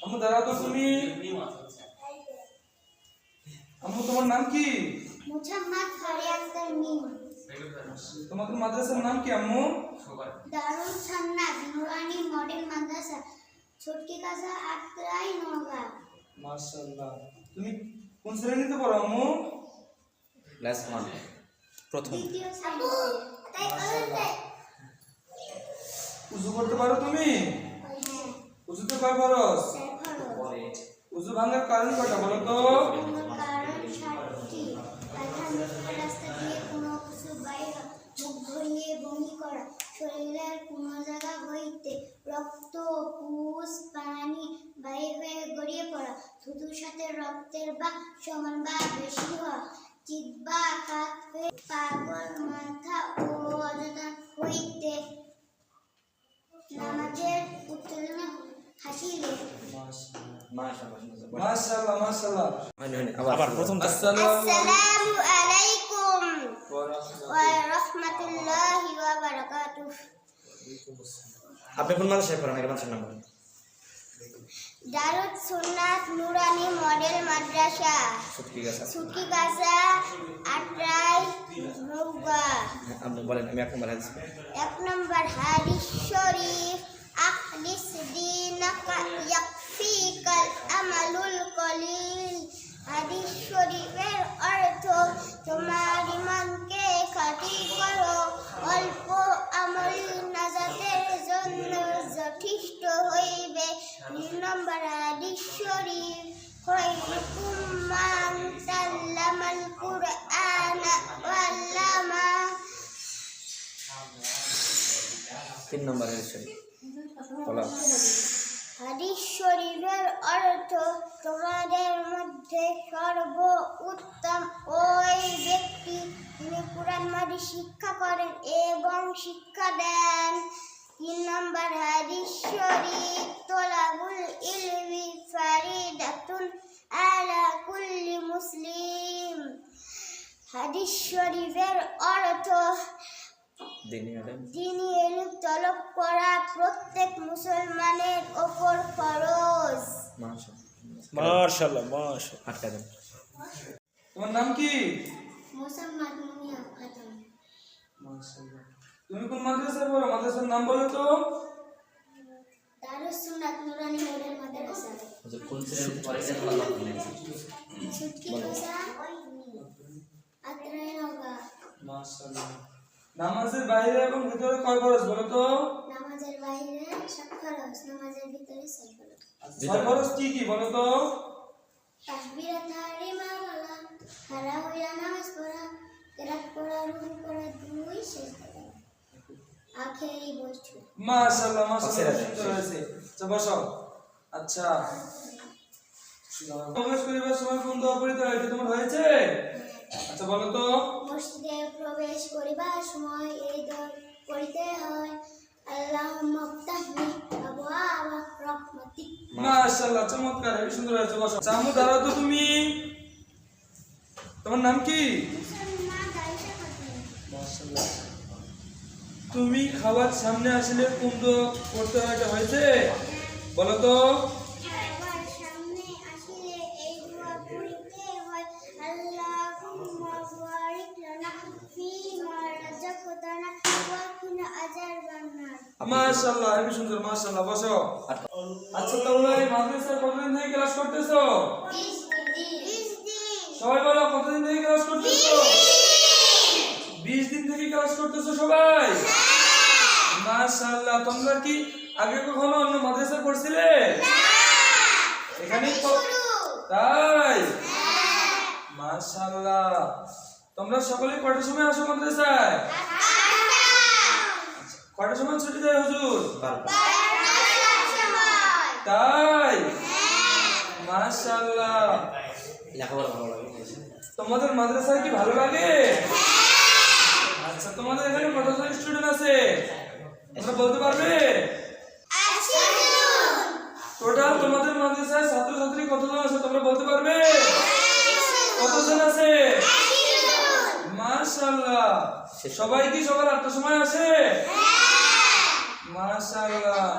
আম্মু দাঁড়াও তো তুমি আম্মু তোমার নাম কি? মুহাম্মদ হরিয়ান্তর মিম তোমাদের মাদ্রাসার নাম কি আম্মু? দারুল সান্নাত নুরানি মডেল মাদ্রাসা ছুটকি কাজা আত্রাই নওগাঁ মাশাআল্লাহ। তুমি কোন শ্রেণীতে পড়ো আম্মু? ক্লাস ওয়ান প্রথম। দ্বিতীয় শ্রেণীতে। উজু করতে পারো তুমি? উজুতে কয় ফরজ উজু ভাঙার কারণ কয়টা বলো তো? রক্ত পুষ পানি বাইর গড়িয়ে পড়া থুতুর সাথে রক্তের বা সমান বা বেশি পাগল মাথা ও অযথা হইতে মাশাআল্লাহ মাশাআল্লাহ হয়নি হয়নি আবার প্রথম আসসালামু আসসালামু আলাইকুম ওয়া রাহমাতুল্লাহ ওয়া রাহমাতুল্লাহি ওয়া বারাকাতুহু আপনি কোন মানুষের পড়েন আগে মানুষের নাম বলেন দারুদ সুন্নাত নুরানি মডেল মাদ্রাসা সত্যি কথা সুকি গাছা আটরাই নৌগা হ্যাঁ, আপনি বলেন আমি এক নম্বর হাদিস পড়ি। এক নম্বর হাদিস শরীফ আখলিস দীনাকা ইয়াকফিকাল আমালুল কলিল। হাদিস শরীফের অর্থ তোমার ইমানকে খাঁটি করো, অল্প আমল নাজাতের জন্য যথেষ্ট হইবে। দুই নম্বর হাদিস শরীফ খৈরুকুম মান তাল্লামাল কুরআন ওয়াল্লামা। তিন নম্বর হাদিস শরীফ, বলো। হাদিস শরীফের অর্থ তোমাদের মধ্যে সর্ব উত্তম ওই ব্যক্তি যিনি কোরআন মাদি শিক্ষা করেন এবং শিক্ষা দেন। তিন নম্বর হাদিস শরীফ তোলাবুল ইলমি ফারিদাতুন আলা কুল্লি মুসলিম। হাদিস শরীফের অর্থ দিনী তলব করা প্রত্যেক মুসলমানের মাশাআল্লাহ মার্শাল্লাহ মার্শাল্লাহ আটকা দেন তোমার নাম কি? মুসাম্মদ মুনিয়া খাতুন মাশাআল্লাহ। তুমি কোন মাদ্রাসায় পড়ো? মাদ্রাসার নাম বলো তো। দারুস সুন্নাত নুরানি মডেল মাদ্রাসা। হুজুর কোন শ্রেণীতে পড়েছেন আল্লাহ বলেন ছুটকি ভাষা আত্রাই মাশাআল্লাহ। নামাজের বাইরে এবং ভিতরে কয় ফরজ বলো তো? নামাজের বাইরে সাত ফরজ নামাজের ভিতরে ছয় ফরজ কি কি বলো তো? তাকবীরা তাহরিমা বলা খাড়া হইয়া নামাজ পড়া কেরাত পড়া রুকু করা দুই শেষ করা আখেরি বৈঠক মাশাআল্লাহ মাশাআল্লাহ আচ্ছা, সুন্দর হয়েছে। আচ্ছা বসো। আচ্ছা। প্রবেশ করিবার সময় কোন দোয়া পড়িতে হয় তোমার হয়েছে? আচ্ছা বলো তো। মসজিদে প্রবেশ করিবার সময় এই দোয়া পড়িতে হয়। আল্লাহুম্মা রাহমাতিক মাশাআল্লাহ, চমৎকার হেবি সুন্দর হয়েছে বসো চামু দাঁড়াও তো তুমি। তোমার নাম কি? তুমি খাবার সামনে আসলে দোয়া করতে হয় হয়েছে? বলো তো। নার মাশাআল্লাহ হেবি সুন্দর মাশাআল্লাহ বসো। আচ্ছা তোমরা এই মাদ্রাসায় কতদিন থেকে ক্লাস করতেছো? সবাই বলো কতদিন থেকে ক্লাস করতেছো? বিশ দিন থেকে ক্লাস করতেছো সবাই? মাশাআল্লাহ তোমরা কি আগে কখনো অন্য মাদ্রাসায় পড়ছিলে? এখানে তাই? মাশাআল্লাহ। তোমরা সকলে কয়টার সময় আসো মাদ্রাসায়? কয়টার সময় ছুটি দেয় হুজুর? তাই? মাশাআল্লাহ। লেখাপড়া ভালো লাগে তোমাদের মাদ্রাসায় কি ভালো লাগে? আচ্ছা তোমাদের এখানে কতজন স্টুডেন্ট আছে? তোমরা বলতে পারবে? টোটাল তোমাদের মাদ্রাসায় ছাত্রছাত্রী কতজন আছে তোমরা বলতে পারবে? কতজন আছে? মাশাআল্লাহ। সবাই কি সবার আটটার সময় আসে? মাশাআল্লাহ